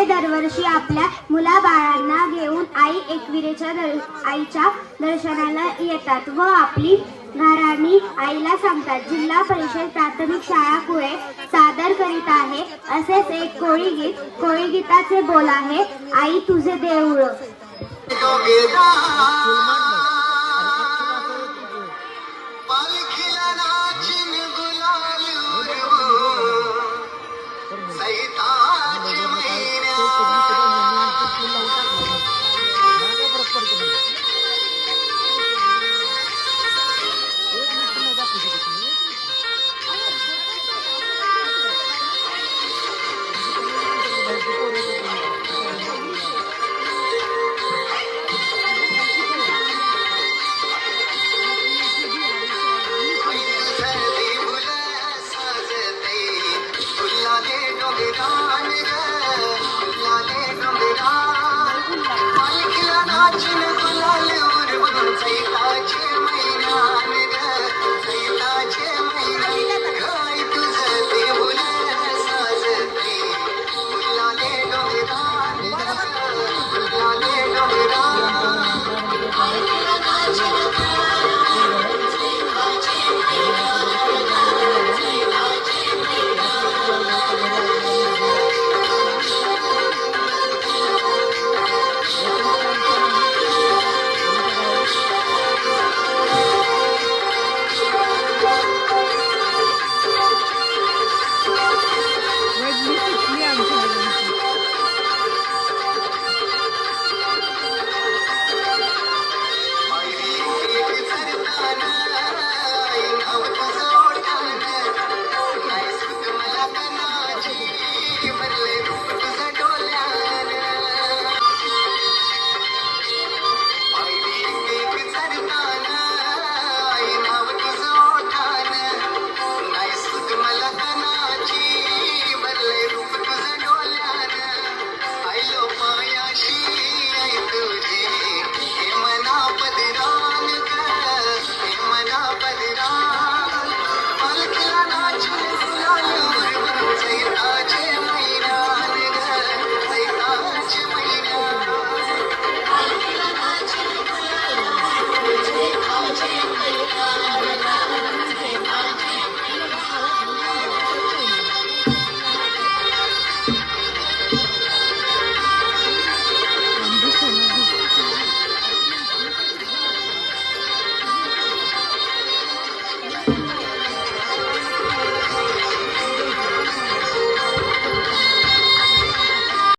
ते दरवर्षी आपल्या मुलाबाळांना घेऊन आई एकविरेच्या दर आईच्या दर्शनाला येतात व आपली घराणी आईला सांगतात जिल्हा परिषद प्राथमिक शाळा कुळे सादर करीत आहे. असेच एक कोळी गीत कोळी गीताचे बोल आहे आई तुझे देऊळ Oh.